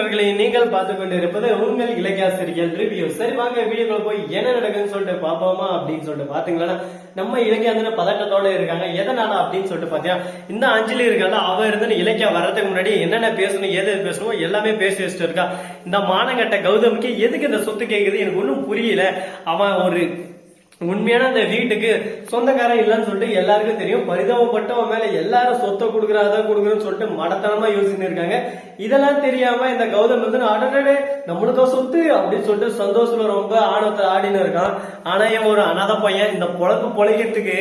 நண்பர்களை நீங்கள் பார்த்து கொண்டிருப்பது உங்கள் இலக்கியாசிரியர் ரிவ்யூ. சரி வாங்க வீடியோக்குள்ள போய் என்ன நடக்குதுன்னு சொல்லிட்டு பாப்போமா அப்படின்னு சொல்லிட்டு பாத்தீங்களா நம்ம இலக்கியாந்தன பதட்டத்தோட இருக்காங்க. எதனால அப்படின்னு சொல்லிட்டு பாத்தீங்கன்னா இந்த அஞ்சலி இருக்கால அவ இருந்து இலக்கியா வர்றதுக்கு முன்னாடி என்னென்ன பேசணும் எது எது பேசணும் எல்லாமே பேசி வச்சுட்டு இருக்கா. இந்த மானங்கட்ட கௌதமுக்கு எதுக்கு இந்த சொத்து கேக்குது? எனக்கு ஒன்றும் புரியல. அவன் ஒரு உண்மையான அந்த வீட்டுக்கு சொந்தக்காரன் இல்லைன்னு சொல்லிட்டு எல்லாருக்கும் தெரியும். பரிதாபப்பட்டவன் மேல எல்லாரும் சொத்தை கொடுக்குறாதான் கொடுக்குறேன்னு சொல்லிட்டு மடத்தனமா யோசிச்சுட்டு இருக்காங்க. இதெல்லாம் தெரியாம இந்த கௌதம் வந்து அடடே நம்மளுக்கா சொத்து அப்படின்னு சொல்லிட்டு சந்தோஷத்துல ரொம்ப ஆணவத்தை ஆடின்னு இருக்கான். ஆனா இவன் ஒரு அனாதை பையன். இந்த பொழப்பு பொழைக்கிறதுக்கு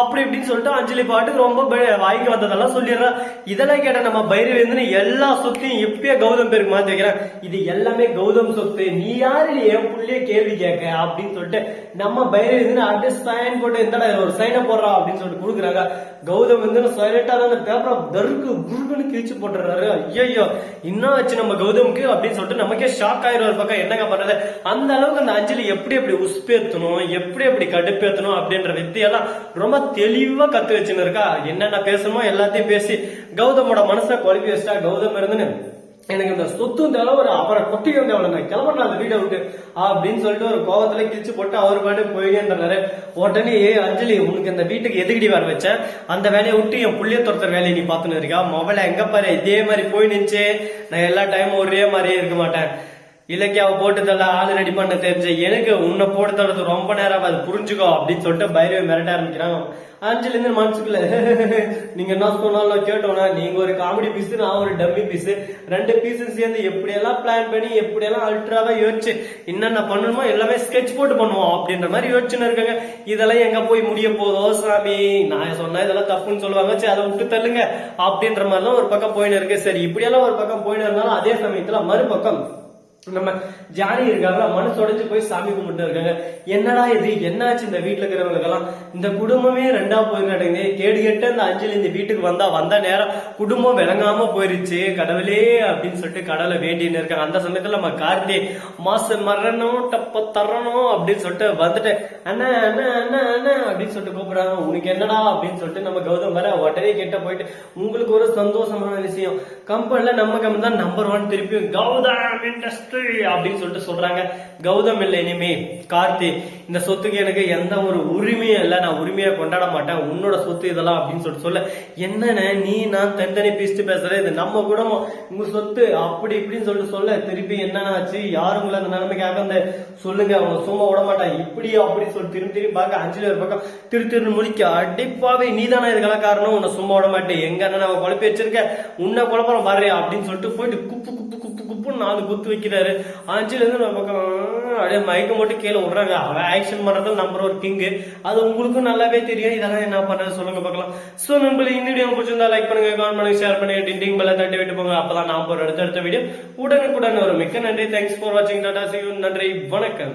அப்படி இப்படின்னு சொல்லிட்டு அஞ்சலி பாட்டுக்கு ரொம்ப வாய்க்கு வந்ததெல்லாம் சொல்லிடுறான். இதெல்லாம் கேட்ட நம்ம பைரவேந்தன் எல்லா சொத்தையும் இப்பயே கௌதம் பேருக்கு மாத்தி வைக்கிறேன். இது எல்லாமே கௌதம் சொத்து. நீ யாரு? என் புள்ளைய கேள்வி கேட்க அப்படின்னு சொல்லிட்டு நம்ம பைரவேந்தன் அப்படியே சைன் போட்டு இந்தடா ஒரு சைனை போடுறா அப்படின்னு சொல்லிட்டு கொடுக்குறாங்க. கௌதம் வந்து சைலண்டா தான் அந்த பேப்பரை தருக்கு குருகுன்னு கிழிச்சு போட்டுறாரு ஐயோ இன்னும் வச்சு நம்ம கௌதமுக்கு அப்படின்னு சொல்லிட்டு நமக்கே ஷாக் ஆயிரும் ஒரு பக்கம். என்னங்க பண்றது? அந்த அளவுக்கு அந்த அஞ்சலி எப்படி எப்படி உஸ்பேத்தணும் எப்படி எப்படி கடுப்பேத்தணும் அப்படின்ற வித்தியெல்லாம் ரொம்ப தெளிவா கத்து வச்சுன்னு இருக்கா? என்னென்ன பேசணுமோ எல்லாத்தையும் பேசி கௌதமோட மனசை குழப்பி வச்சுட்டா கௌதம் இருந்துன்னு எனக்கு இந்த சொத்தும் தேவை ஒரு அப்புறம் கொட்டியும் தேவை நான் கிளம்புறேன் அந்த வீடை விட்டு. அப்படின்னு சொல்லிட்டு ஒரு கோவத்துல கிழிச்சு போட்டு அவர் பாட்டு போயிட்டேன்றாரு உடனே ஏய் அஞ்சலி உனக்கு இந்த வீட்டுக்கு எதுக்கடி வர வச்சேன் அந்த வேலையை விட்டு என் புள்ளிய துரத்துற வேலையை நீ பாத்துன்னு இருக்கா. மொபைல எங்க பாரு? இதே மாதிரி போய் நின்ச்சு நான் எல்லா டைமும் ஒரே மாதிரியே இருக்க மாட்டேன். இலக்கியாவை போட்டு தள்ள ஆளு ரெடி பண்ண தெரிஞ்ச எனக்கு உன்னை போட்டு தள்ளது ரொம்ப நேரம் அது புரிஞ்சுக்கோ அப்படின்னு சொல்லிட்டு பைரவி மிரட்ட ஆரம்பிக்கிறான். அஞ்சலி இருந்து மனசுக்குள்ள நீங்க என்ன சொன்னாலும் கேட்டோம்னா நீங்க ஒரு காமெடி பீஸ் நான் ஒரு டம்மி பீஸ் ரெண்டு பீஸும் சேர்ந்து எப்படியெல்லாம் பிளான் பண்ணி எப்படியெல்லாம் அல்ட்ராவா யோசிச்சு என்னென்ன பண்ணணுமோ எல்லாமே ஸ்கெட்ச் போட்டு பண்ணுவோம் அப்படின்ற மாதிரி யோசிச்சுன்னு இருக்காங்க. இதெல்லாம் எங்க போய் முடிய போதோ சாமி? நான் சொன்னா இதெல்லாம் தப்புன்னு சொல்லுவாங்க. சரி அதை விட்டு தள்ளுங்க அப்படின்ற மாதிரிலாம் ஒரு பக்கம் போயின்னு இருக்கு. சரி இப்படியெல்லாம் ஒரு பக்கம் போயின்னு இருந்தாலும் அதே சமயத்துல மறுபக்கம் நம்ம ஜானி இருக்காங்களா? மனசு உடைஞ்சு போய் சாமி கும்பிட்டு இருக்காங்க. என்னடா இது? என்னாச்சு இந்த வீட்டுல இருக்கிறவங்களுக்கெல்லாம்? இந்த குடும்பமே ரெண்டா போய் கேடு கேட்டு அந்த அஞ்சலி இந்த வீட்டுக்கு வந்தா வந்த நேரம் குடும்பம் விளங்காம போயிருச்சு. கடவுளே அப்படின்னு சொல்லிட்டு கடவுளை வேண்டின்னு இருக்காங்க. அந்த சமயத்துல நம்ம கார்த்தி மாசு மரணம் டப்ப தரணும் அப்படின்னு சொல்லிட்டு வந்துட்டு அண்ணா அண்ணா அண்ணா அண்ணா அப்படின்னு சொல்லிட்டு கூப்பிடுறாங்க. உனக்கு என்னடா? அப்படின்னு சொல்லிட்டு நம்ம கௌதம் வர உடனே கேட்ட போயிட்டு உங்களுக்கு ஒரு சந்தோஷமான விஷயம். கம்பெனில நம்ம கம்பெனி தான் நம்பர் ஒன் திருப்பி கௌதம் இண்டஸ்ட்ரி அப்படின்னு சொல்லிட்டு சொல்றாங்க. கௌதம் இல்லை இனிமே. கார்த்தி இந்த சொத்துக்கு எனக்கு எந்த ஒரு உரிமையும் இல்லை. நான் உரிமையை கொண்டாட மாட்டேன். உன்னோட சொத்து இதெல்லாம் அப்படின்னு சொல்லிட்டு சொல்ல என்னண்ணே நீ நான் தனித்தனி பிரிச்சு பேசுற. இது நம்ம கூட உங்க சொத்து. அப்படி இப்படின்னு சொல்லிட்டு சொல்ல திருப்பி என்னென்ன ஆச்சு? யாருங்களும் அந்த நிலைமைக்காக அந்த சொல்லுங்க. அவங்க சும்மா விட மாட்டான் இப்படி அப்படின்னு சொல்லி திரும்பி திரும்பி பார்க்க அஞ்சு பேர் பக்கம் திரு திரு முடிக்க அடிப்பாவே நீ தானே இதுக்கெல்லாம் காரணம்? உன்னை சும்மா விட மாட்டேன். எங்க அண்ணன் அவன் குழப்பி வச்சிருக்க. உன்னை குழப்பம் வர்றேன் அப்படின்னு சொல்லிட்டு போயிட்டு குப்பு குப்பு குப்பு குப்புன்னு நாலு குத்து வைக்கிற பண்ணிட்டாரு அஞ்சுலேருந்து நம்ம அப்படியே மயக்கம் போட்டு கீழே விடுறாங்க. அவன் ஆக்ஷன் பண்றது நம்பர் ஒரு கிங்கு அது உங்களுக்கும் நல்லாவே தெரியும். இதெல்லாம் என்ன பண்றது சொல்லுங்க பார்க்கலாம். சோ நம்மளுக்கு இந்த வீடியோ பிடிச்சிருந்தா லைக் பண்ணுங்க கமெண்ட் பண்ணுங்க ஷேர் பண்ணுங்க டிண்டிங் பெல்ல தட்டி விட்டு போங்க. அப்பதான் நான் போற அடுத்த அடுத்த வீடியோ உடனுக்குடன் ஒரு மிக்க நன்றி. தேங்க்ஸ் ஃபார் வாட்சிங் டாடா சி நன்றி. வணக்கம்.